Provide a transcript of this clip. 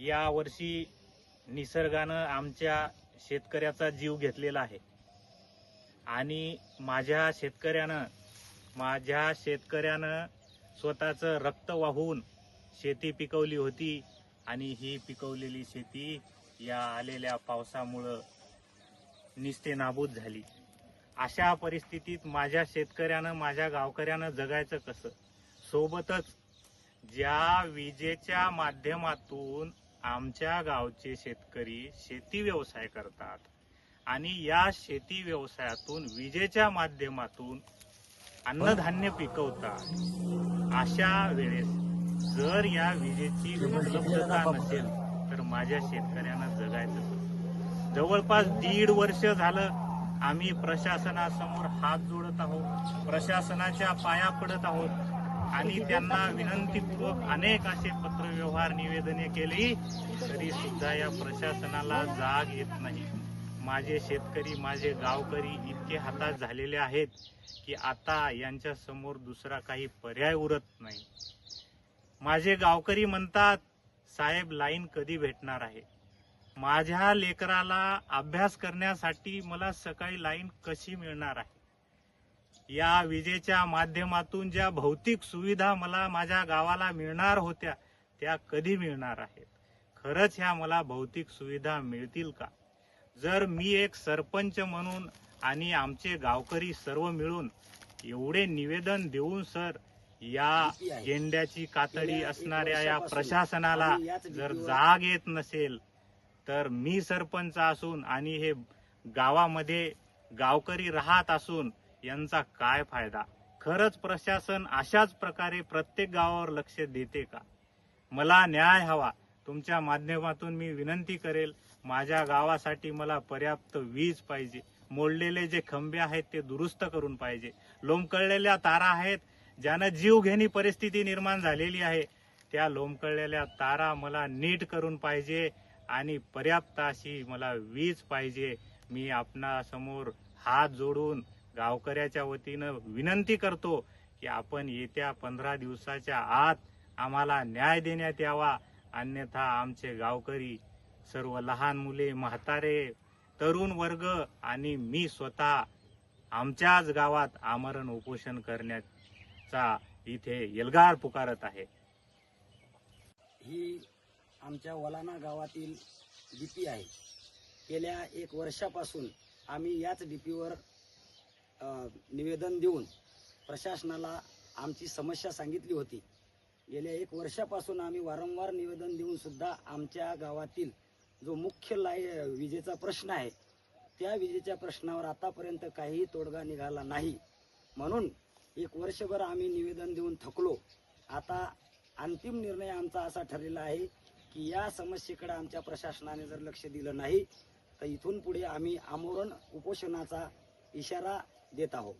या वर्षी निसर्गानं आमच्या शेतकऱ्याचा जीव घेतलेला आहे. आणि माझ्या शेतकऱ्यानं माझ्या शेतकऱ्यानं स्वतःचं रक्त वाहून शेती पिकवली होती आणि ही पिकवलेली शेती या आलेल्या पावसामुळं निस्ते नाबूद झाली. अशा परिस्थितीत माझ्या शेतकऱ्यानं माझ्या गावकऱ्यानं जगायचं कसं? सोबतच ज्या विजेच्या माध्यमातून आमच्या गावचे शेतकरी शेती व्यवसाय करतात. आणि या शेती व्यवसायातून विजेच्या माध्यमातून अन्नधान्य पिकवतात. अशा वेळेस जर या विजेची उपलब्धता नसेल तर माझ्या शेतकऱ्यांना जगायचं जवळपास दीड वर्ष झालं आम्ही प्रशासनासमोर हात जोडत आहोत प्रशासनाच्या पाया पडत आहोत. आणि त्यांना विनंतीपूर्वक अनेक असे पत्रव्यवहार निवेदने केली तरी सुद्धा या प्रशासनाला जाग येत नाही. माझे शेतकरी माझे गावकरी इतके हातात झालेले आहेत की आता यांच्या समोर दुसरा काही पर्याय उरत नाही. माझे गावकरी म्हणतात साहेब लाईन कधी भेटणार आहे? माझ्या लेकराला अभ्यास करण्यासाठी मला सकाळी लाईन कशी मिळणार आहे? या विजेच्या माध्यमातून ज्या भौतिक सुविधा मला माझ्या गावाला मिळणार होत्या त्या कधी मिळणार आहेत? खरंच ह्या मला भौतिक सुविधा मिळतील का? जर मी एक सरपंच म्हणून आणि आमचे गावकरी सर्व मिळून एवढे निवेदन देऊन सर या गेंड्याची कातडी असणाऱ्या या प्रशासनाला जर जाग येत नसेल तर मी सरपंच असून आणि हे गावामध्ये गावकरी राहत असून यांचा काय फायदा? खरंच प्रशासन अशाच प्रकारे प्रत्येक गावावर लक्ष देते का? मला न्याय हवा. तुमच्या माध्यमातून मी विनंती करेल माझ्या गावासाठी मला पर्याप्त वीज पाहिजे. मोडलेले जे खंबे आहेत ते दुरुस्त करून पाहिजे. लोंबकळलेल्या तारा आहेत ज्यानं जीवघेणी परिस्थिती निर्माण झालेली आहे त्या लोंबकळलेल्या तारा मला नीट करून पाहिजे आणि पर्याप्त अशी मला वीज पाहिजे. मी आपणासमोर हात जोडून गावकऱ्याच्या वतीनं विनंती करतो की आपण येत्या पंधरा दिवसाच्या आत आम्हाला न्याय देण्यात यावा. अन्यथा आमचे गावकरी सर्व लहान मुले म्हातारे तरुण वर्ग आणि मी स्वतः आमच्याच गावात आमरण उपोषण करण्याचा इथे एल्गार पुकारत आहे. ही आमच्या वलाना गावातील डीपी आहे. गेल्या एक वर्षापासून आम्ही याच डीपीवर निवेदन देऊन प्रशासनाला आमची समस्या सांगितली होती. गेल्या एक वर्षापासून आम्ही वारंवार निवेदन देऊन सुद्धा आमच्या गावातील जो मुख्य लाय विजेचा प्रश्न आहे त्या विजेच्या प्रश्नावर आतापर्यंत काहीही तोडगा निघाला नाही. म्हणून एक वर्षभर आम्ही निवेदन देऊन थकलो. आता अंतिम निर्णय आमचा असा ठरलेला आहे की या समस्येकडे आमच्या प्रशासनाने जर लक्ष दिलं नाही तर इथून पुढे आम्ही आमोरण उपोषणाचा इशारा देत आहोत